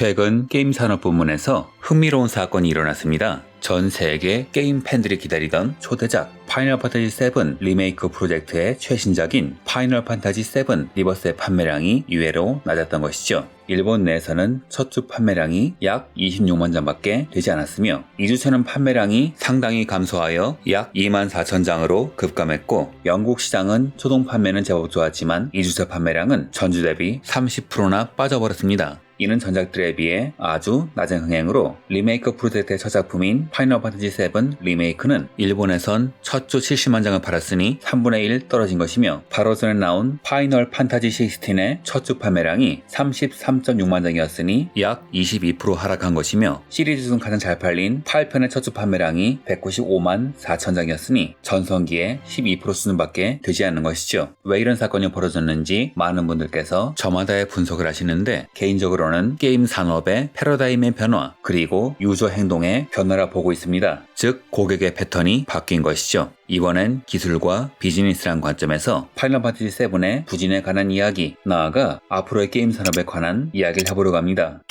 최근 게임 산업 부문에서 흥미로운 사건이 일어났습니다. 전 세계 게임 팬들이 기다리던 초대작 파이널 판타지 7 리메이크 프로젝트의 최신작인 파이널 판타지 7 리버스의 판매량이 이외로 낮았던 것이죠. 일본 내에서는 첫 주 판매량이 약 26만 장밖에 되지 않았으며 2주차는 판매량이 상당히 감소하여 약 2만 4천 장으로 급감했고 영국 시장은 초동 판매는 제법 좋았지만 2주차 판매량은 전주 대비 30%나 빠져버렸습니다. 이는 전작들에 비해 아주 낮은 흥행으로 리메이크 프로젝트의 첫 작품인 파이널 판타지 7 리메이크는 일본에선 첫 주 70만 장을 팔았으니 3분의 1 떨어진 것이며 바로 전에 나온 파이널 판타지 16의 첫 주 판매량이 33.6만 장이었으니 약 22% 하락한 것이며 시리즈 중 가장 잘 팔린 8편의 첫 주 판매량이 195만 4천 장이었으니 전성기의 12% 수준밖에 되지 않는 것이죠. 왜 이런 사건이 벌어졌는지 많은 분들께서 저마다의 분석을 하시는데 개인적으로는 게임 산업의 패러다임의 변화 그리고 유저 행동의 변화라 보고 있습니다. 즉 고객의 패턴이 바뀐 것이죠. 이번엔 기술과 비즈니스란 관점에서 파이널 판타지 7의 부진에 관한 이야기, 나아가 앞으로의 게임 산업에 관한 이야기를 해보려고 합니다.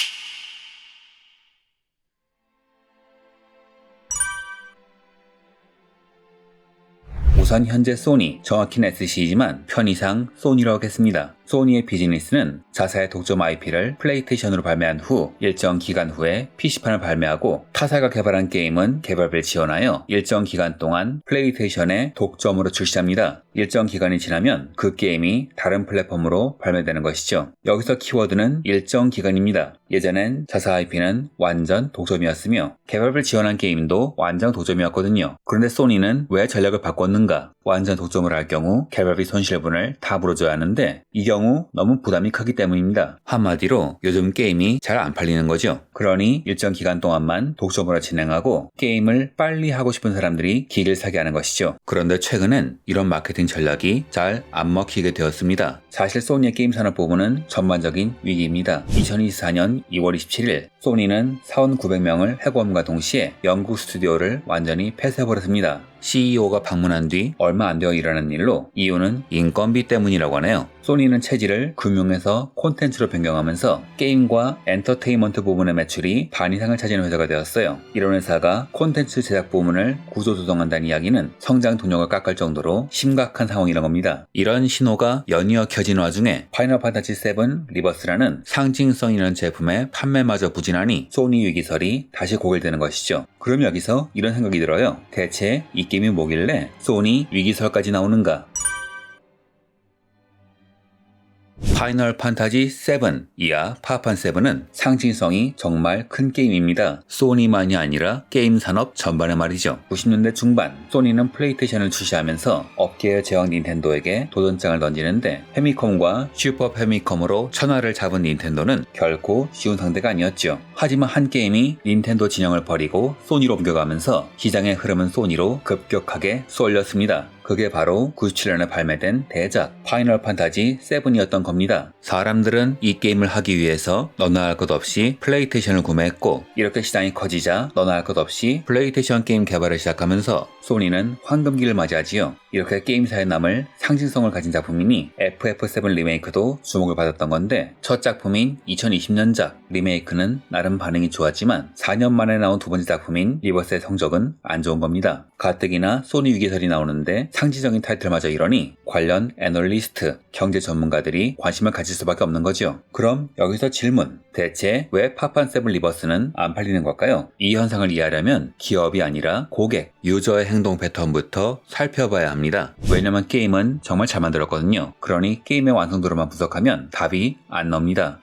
우선 현재 소니, 정확히는 SC이지만 편의상 소니라고 하겠습니다. 소니의 비즈니스는 자사의 독점 IP를 플레이테이션으로 발매한 후 일정 기간 후에 PC판을 발매하고 타사가 개발한 게임은 개발비를 지원하여 일정 기간 동안 플레이테이션에 독점으로 출시합니다. 일정 기간이 지나면 그 게임이 다른 플랫폼으로 발매되는 것이죠. 여기서 키워드는 일정 기간입니다. 예전엔 자사 IP는 완전 독점이었으며 개발비를 지원한 게임도 완전 독점이었거든요. 그런데 소니는 왜 전략을 바꿨는가? 완전 독점을 할 경우 개발비 손실분을 다 물어줘야 하는데 이 경우 너무 부담이 크기 때문입니다. 한마디로 요즘 게임이 잘 안 팔리는 거죠. 그러니 일정 기간 동안만 독점으로 진행하고 게임을 빨리 하고 싶은 사람들이 기를 사게 하는 것이죠. 그런데 최근엔 이런 마케팅 전략이 잘 안 먹히게 되었습니다. 사실 소니의 게임 산업 부분은 전반적인 위기입니다. 2024년 2월 27일 소니는 사원 900명을 해고함과 동시에 영국 스튜디오를 완전히 폐쇄해버렸습니다. CEO가 방문한 뒤 얼마 안 되어 일어난 일로 이유는 인건비 때문이라고 하네요. 소니는 체질을 금융에서 콘텐츠로 변경하면서 게임과 엔터테인먼트 부분의 매출이 반 이상을 차지하는 회사가 되었어요. 이런 회사가 콘텐츠 제작 부문을 구조조정한다는 이야기는 성장 동력을 깎을 정도로 심각한 상황이란 겁니다. 이런 신호가 연이어 켜진 와중에 파이널 판타지 7 리버스라는 상징성 있는 제품의 판매마저 부진하니 소니 위기설이 다시 고결되는 것이죠. 그럼 여기서 이런 생각이 들어요. 대체 이 게임이 뭐길래 소니 위기설까지 나오는가? 파이널 판타지 7 이하 파판 7은 상징성이 정말 큰 게임입니다. 소니만이 아니라 게임 산업 전반의 말이죠. 90년대 중반 소니는 플레이테이션을 출시하면서 업계의 제왕 닌텐도에게 도전장을 던지는데 페미컴과 슈퍼 페미컴으로 천하를 잡은 닌텐도는 결코 쉬운 상대가 아니었죠. 하지만 한 게임이 닌텐도 진영을 버리고 소니로 옮겨가면서 시장의 흐름은 소니로 급격하게 쏠렸습니다. 그게 바로 97년에 발매된 대작 파이널 판타지 7이었던 겁니다. 사람들은 이 게임을 하기 위해서 너나 할 것 없이 플레이테이션을 구매했고 이렇게 시장이 커지자 너나 할 것 없이 플레이테이션 게임 개발을 시작하면서 소니는 황금기를 맞이하지요. 이렇게 게임사에 남을 상징성을 가진 작품이니 FF7 리메이크도 주목을 받았던 건데 첫 작품인 2020년작 리메이크는 나름 반응이 좋았지만 4년 만에 나온 두 번째 작품인 리버스의 성적은 안 좋은 겁니다. 가뜩이나 소니 위기설이 나오는데 상징적인 타이틀마저 이러니 관련 애널리스트, 경제 전문가들이 관심을 가질 수밖에 없는 거죠. 그럼 여기서 질문. 대체 왜 파판 세븐 리버스는 안 팔리는 걸까요? 이 현상을 이해하려면 기업이 아니라 고객, 유저의 행동 패턴부터 살펴봐야 합니다. 왜냐면 게임은 정말 잘 만들었거든요. 그러니 게임의 완성도로만 분석하면 답이 안 나옵니다.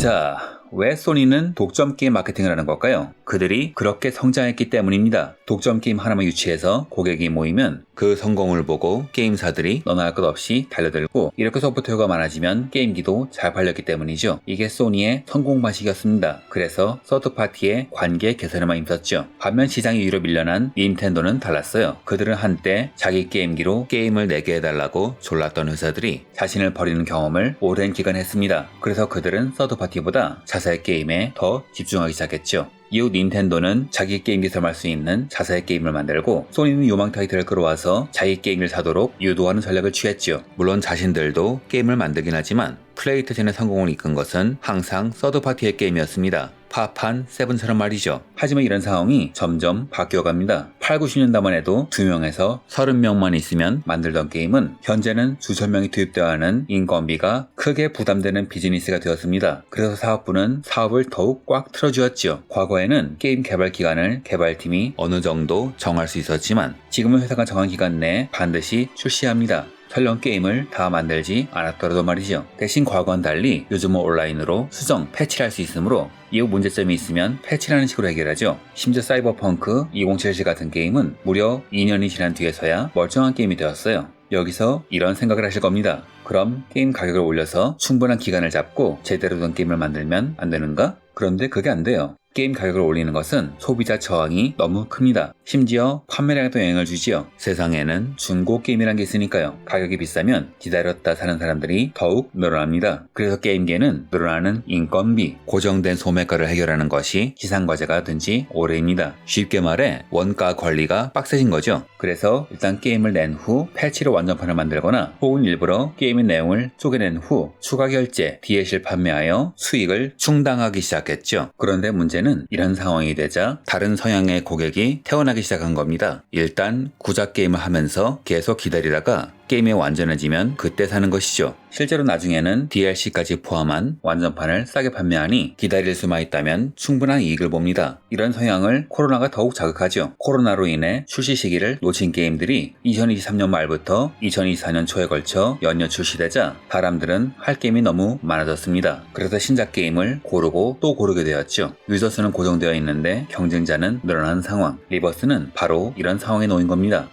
자, 왜 소니는 독점 게임 마케팅을 하는 걸까요? 그들이 그렇게 성장했기 때문입니다. 독점 게임 하나만 유치해서 고객이 모이면 그 성공을 보고 게임사들이 너나 할 것 없이 달려들고 이렇게 소프트웨어가 많아지면 게임기도 잘 팔렸기 때문이죠. 이게 소니의 성공 방식이었습니다. 그래서 서드파티의 관계 개선에만 힘썼죠. 반면 시장이 위로 밀려난 닌텐도는 달랐어요. 그들은 한때 자기 게임기로 게임을 내게 해달라고 졸랐던 회사들이 자신을 버리는 경험을 오랜 기간 했습니다. 그래서 그들은 서드파티보다 자사의 게임에 더 집중하기 시작했죠. 이후 닌텐도는 자기 게임기 사용할 수 있는 자사의 게임을 만들고 소니는 요망 타이틀을 끌어와서 자기 게임을 사도록 유도하는 전략을 취했지요. 물론 자신들도 게임을 만들긴 하지만 플레이테이션의 성공을 이끈 것은 항상 서드파티의 게임이었습니다. 파판 세븐처럼 말이죠. 하지만 이런 상황이 점점 바뀌어갑니다. 8, 90년대만 해도 2명에서 30명만 있으면 만들던 게임은 현재는 수천 명이 투입되어 하는 인건비가 크게 부담되는 비즈니스가 되었습니다. 그래서 사업부는 사업을 더욱 꽉 틀어주었지요. 과거에는 게임 개발 기간을 개발팀이 어느 정도 정할 수 있었지만 지금은 회사가 정한 기간 내에 반드시 출시합니다. 설령 게임을 다 만들지 않았더라도 말이죠. 대신 과거와는 달리 요즘은 온라인으로 수정, 패치를 할 수 있으므로 이후 문제점이 있으면 패치라는 식으로 해결하죠. 심지어 사이버펑크 2077 같은 게임은 무려 2년이 지난 뒤에서야 멀쩡한 게임이 되었어요. 여기서 이런 생각을 하실 겁니다. 그럼 게임 가격을 올려서 충분한 기간을 잡고 제대로 된 게임을 만들면 안 되는가? 그런데 그게 안 돼요. 게임 가격을 올리는 것은 소비자 저항이 너무 큽니다. 심지어 판매량에도 영향을 주지요. 세상에는 중고 게임이란 게 있으니까요. 가격이 비싸면 기다렸다 사는 사람들이 더욱 늘어납니다. 그래서 게임계는 늘어나는 인건비, 고정된 소매가를 해결하는 것이 기상과제가 된 지 오래입니다. 쉽게 말해 원가 관리가 빡세진 거죠. 그래서 일단 게임을 낸 후 패치로 완전판을 만들거나 혹은 일부러 게임의 내용을 쪼개낸 후 추가 결제, DLC를 판매하여 수익을 충당하기 시작 했죠. 그런데 문제는 이런 상황이 되자 다른 성향의 고객이 태어나기 시작한 겁니다. 일단 구작 게임을 하면서 계속 기다리다가 게임이 완전해지면 그때 사는 것이죠. 실제로 나중에는 DLC까지 포함한 완전판을 싸게 판매하니 기다릴 수만 있다면 충분한 이익을 봅니다. 이런 성향을 코로나가 더욱 자극하죠. 코로나로 인해 출시 시기를 놓친 게임들이 2023년 말부터 2024년 초에 걸쳐 연이어 출시되자 사람들은 할 게임이 너무 많아졌습니다. 그래서 신작 게임을 고르고 또 고르게 되었죠. 유저 수는 고정되어 있는데 경쟁자는 늘어난 상황. 리버스는 바로 이런 상황에 놓인 겁니다.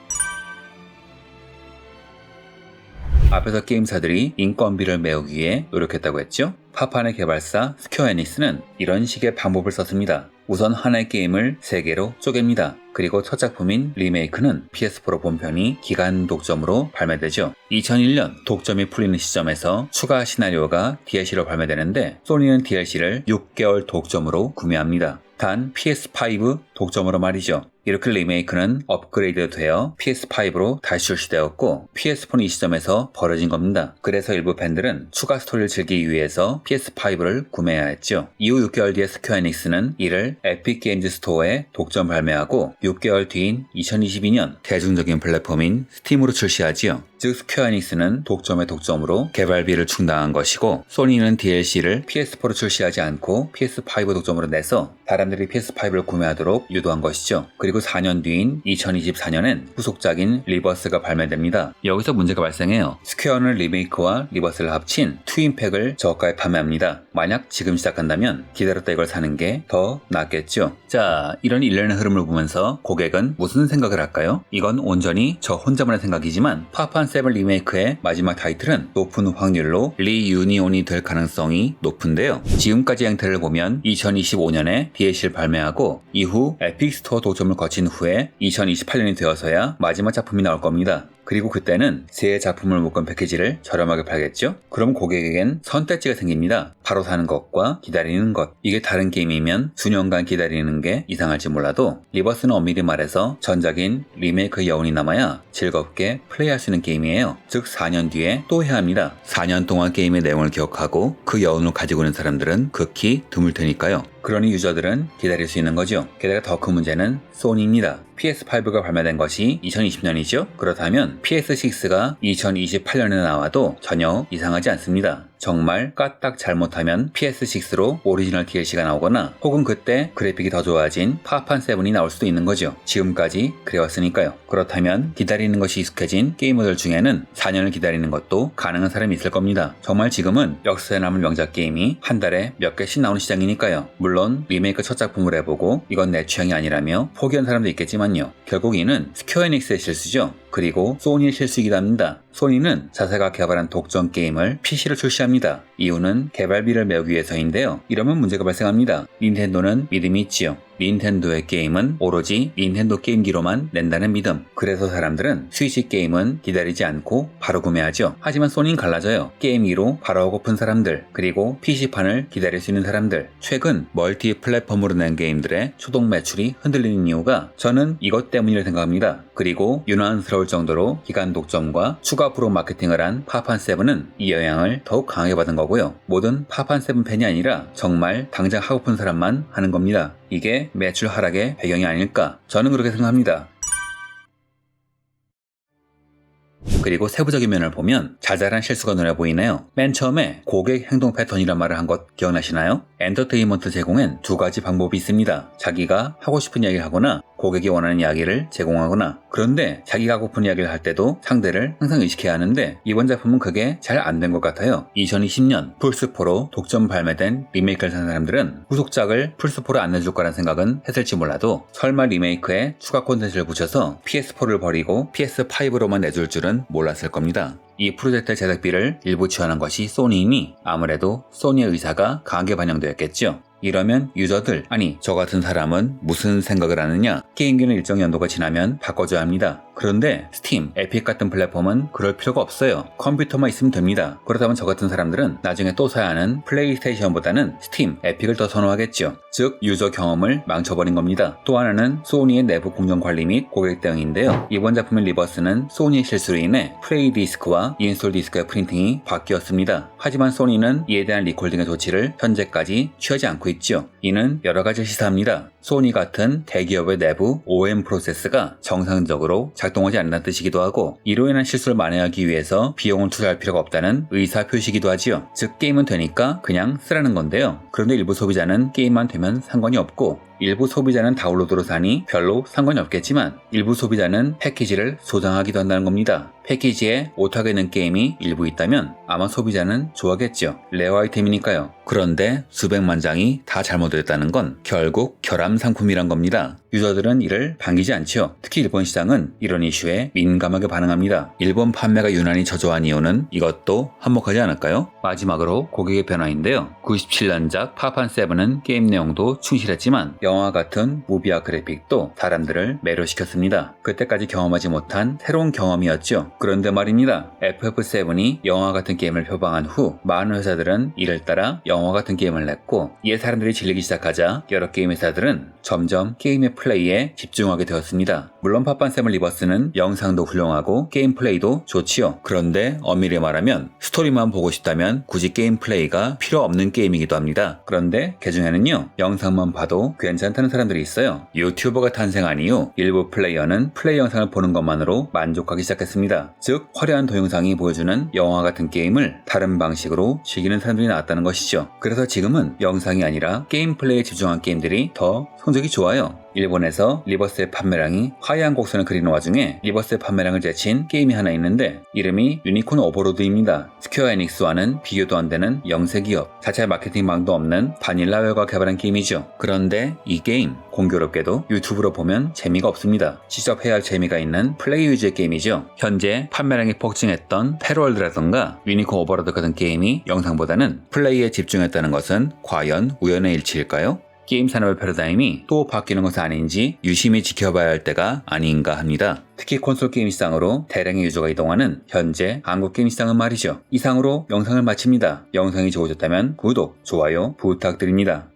앞에서 게임사들이 인건비를 메우기 위해 노력했다고 했죠? 파판의 개발사 스퀘어 에닉스는 이런 식의 방법을 썼습니다. 우선 하나의 게임을 3개로 쪼갭니다. 그리고 첫 작품인 리메이크는 PS4 본편이 기간 독점으로 발매되죠. 2001년 독점이 풀리는 시점에서 추가 시나리오가 DLC로 발매되는데 소니는 DLC를 6개월 독점으로 구매합니다. 단 PS5 독점으로 말이죠. 이렇게 리메이크는 업그레이드 되어 PS5로 다시 출시되었고 PS4는 이 시점에서 버려진 겁니다. 그래서 일부 팬들은 추가 스토리를 즐기기 위해서 PS5를 구매해야 했죠. 이후 6개월 뒤에 스퀘어 에닉스는 이를 에픽 게임즈 스토어에 독점 발매하고 6개월 뒤인 2022년 대중적인 플랫폼인 스팀으로 출시하지요. 즉 스퀘어 에닉스는 독점의 독점으로 개발비를 충당한 것이고 소니는 DLC를 PS4로 출시하지 않고 PS5 독점으로 내서 사람들이 PS5를 구매하도록 유도한 것이죠. 그리고 4년 뒤인 2024년엔 후속작인 리버스가 발매됩니다. 여기서 문제가 발생해요. 스퀘어는 리메이크와 리버스를 합친 트윈팩을 저가에 판매합니다. 만약 지금 시작한다면 기다렸다 이걸 사는 게 더 낫겠죠. 자, 이런 일련의 흐름을 보면서 고객은 무슨 생각을 할까요? 이건 온전히 저 혼자만의 생각이지만 파판 세븐 리메이크의 마지막 타이틀은 높은 확률로 리유니온이 될 가능성이 높은데요. 지금까지 행태를 보면 2025년에 DLC를 발매하고 이후 에픽 스토어 도점을 거친 후에 2028년이 되어서야 마지막 작품이 나올 겁니다. 그리고 그때는 세 작품을 묶은 패키지를 저렴하게 팔겠죠? 그럼 고객에겐 선택지가 생깁니다. 바로 사는 것과 기다리는 것. 이게 다른 게임이면 수년간 기다리는 게 이상할지 몰라도 리버스는 엄밀히 말해서 전작인 리메이크 여운이 남아야 즐겁게 플레이할 수 있는 게임이에요. 즉 4년 뒤에 또 해야 합니다. 4년 동안 게임의 내용을 기억하고 그 여운을 가지고 있는 사람들은 극히 드물 테니까요. 그러니 유저들은 기다릴 수 있는 거죠. 게다가 더 큰 문제는 소니입니다. PS5가 발매된 것이 2020년이죠? 그렇다면 PS6가 2028년에 나와도 전혀 이상하지 않습니다. 정말 까딱 잘못하면 PS6로 오리지널 DLC가 나오거나 혹은 그때 그래픽이 더 좋아진 파판 7이 나올 수도 있는 거죠. 지금까지 그래왔으니까요. 그렇다면 기다리는 것이 익숙해진 게이머들 중에는 4년을 기다리는 것도 가능한 사람이 있을 겁니다. 정말 지금은 역사에 남은 명작 게임이 한 달에 몇 개씩 나오는 시장이니까요. 물론 리메이크 첫 작품을 해보고 이건 내 취향이 아니라며 포기한 사람도 있겠지만요. 결국 이는 스퀘어 에닉스의 실수죠. 그리고 소니의 실수이기도 합니다. 소니는 자사가 개발한 독점 게임을 PC로 출시합니다. 이유는 개발비를 메우기 위해서인데요. 이러면 문제가 발생합니다. 닌텐도는 믿음이 있지요. 닌텐도의 게임은 오로지 닌텐도 게임기로만 낸다는 믿음. 그래서 사람들은 스위치 게임은 기다리지 않고 바로 구매하죠. 하지만 소니는 갈라져요. 게임기로 바로 하고픈 사람들, 그리고 PC판을 기다릴 수 있는 사람들. 최근 멀티 플랫폼으로 낸 게임들의 초동 매출이 흔들리는 이유가 저는 이것 때문이라 생각합니다. 그리고 유난스러울 정도로 기간 독점과 추가 프로 마케팅을 한 파판7은 이 영향을 더욱 강하게 받은 거고요. 모든 파판7 팬이 아니라 정말 당장 하고픈 사람만 하는 겁니다. 이게 매출 하락의 배경이 아닐까? 저는 그렇게 생각합니다. 그리고 세부적인 면을 보면 자잘한 실수가 눈에 보이네요. 맨 처음에 고객 행동 패턴이란 말을 한 것 기억나시나요? 엔터테인먼트 제공엔 두 가지 방법이 있습니다. 자기가 하고 싶은 이야기를 하거나 고객이 원하는 이야기를 제공하거나 그런데 자기가 하고픈 이야기를 할 때도 상대를 항상 의식해야 하는데 이번 작품은 그게 잘 안 된 것 같아요. 2020년 플스4로 독점 발매된 리메이크를 산 사람들은 후속작을 플스4로 안 내줄 거란 생각은 했을지 몰라도 설마 리메이크에 추가 콘텐츠를 붙여서 PS4를 버리고 PS5로만 내줄 줄은 몰랐을 겁니다. 이 프로젝트 제작비를 일부 지원한 것이 소니이니 아무래도 소니의 의사가 강하게 반영되었겠죠. 이러면 유저들, 아니 저 같은 사람은 무슨 생각을 하느냐? 게임기는 일정 연도가 지나면 바꿔줘야 합니다. 그런데 스팀, 에픽 같은 플랫폼은 그럴 필요가 없어요. 컴퓨터만 있으면 됩니다. 그렇다면 저 같은 사람들은 나중에 또 사야 하는 플레이스테이션보다는 스팀, 에픽을 더 선호하겠죠. 즉 유저 경험을 망쳐버린 겁니다. 또 하나는 소니의 내부 공정 관리 및 고객 대응인데요. 이번 작품의 리버스는 소니의 실수로 인해 플레이 디스크와 인스톨 디스크의 프린팅이 바뀌었습니다. 하지만 소니는 이에 대한 리콜 등의 조치를 현재까지 취하지 않고 있죠. 이는 여러 가지 시사합니다. 소니 같은 대기업의 내부 OM 프로세스가 정상적으로 작동하지 않는 뜻이기도 하고 이로 인한 실수를 만회하기 위해서 비용을 투자할 필요가 없다는 의사 표시기도 하지요. 즉 게임은 되니까 그냥 쓰라는 건데요. 그런데 일부 소비자는 게임만 되면 상관이 없고 일부 소비자는 다운로드로 사니 별로 상관이 없겠지만 일부 소비자는 패키지를 소장하기도 한다는 겁니다. 패키지에 오타가 있는 게임이 일부 있다면 아마 소비자는 좋아하겠죠. 레어 아이템이니까요. 그런데 수백만 장이 다 잘못됐다는 건 결국 결함 상품이란 겁니다. 유저들은 이를 반기지 않죠. 특히 일본 시장은 이런 이슈에 민감하게 반응합니다. 일본 판매가 유난히 저조한 이유는 이것도 한몫하지 않을까요? 마지막으로 고객의 변화인데요. 97년작 파판7은 게임 내용도 충실했지만 영화 같은 무비와 그래픽도 사람들을 매료시켰습니다. 그때까지 경험하지 못한 새로운 경험이었죠. 그런데 말입니다. FF7이 영화 같은 게임을 표방한 후 많은 회사들은 이를 따라 영화 같은 게임을 냈고 이에 사람들이 질리기 시작하자 여러 게임 회사들은 점점 게임의 플레이에 집중하게 되었습니다. 물론 팟반샘을 리버스는 영상도 훌륭하고 게임 플레이도 좋지요. 그런데 엄밀히 말하면 스토리만 보고 싶다면 굳이 게임 플레이가 필요 없는 게임이기도 합니다. 그런데 그 중에는요 영상만 봐도 괜 찮다는 사람들이 있어요. 유튜버가 탄생한 이후 일부 플레이어는 플레이 영상을 보는 것만으로 만족하기 시작했습니다. 즉 화려한 동영상이 보여주는 영화 같은 게임을 다른 방식으로 즐기는 사람들이 나왔다는 것이죠. 그래서 지금은 영상이 아니라 게임 플레이에 집중한 게임들이 더 성적이 좋아요. 일본에서 리버스의 판매량이 하향 곡선을 그리는 와중에 리버스의 판매량을 제친 게임이 하나 있는데 이름이 유니콘 오버로드입니다. 스퀘어 에닉스와는 비교도 안 되는 영세 기업, 자체 마케팅망도 없는 바닐라웨어가 개발한 게임이죠. 그런데 이 게임 공교롭게도 유튜브로 보면 재미가 없습니다. 직접 해야 할 재미가 있는 플레이 위주의 게임이죠. 현재 판매량이 폭증했던 패롤드라던가 유니콘 오버로드 같은 게임이 영상보다는 플레이에 집중했다는 것은 과연 우연의 일치일까요? 게임 산업의 패러다임이 또 바뀌는 것은 아닌지 유심히 지켜봐야 할 때가 아닌가 합니다. 특히 콘솔 게임 시장으로 대량의 유저가 이동하는 현재 한국 게임 시장은 말이죠. 이상으로 영상을 마칩니다. 영상이 좋으셨다면 구독, 좋아요 부탁드립니다.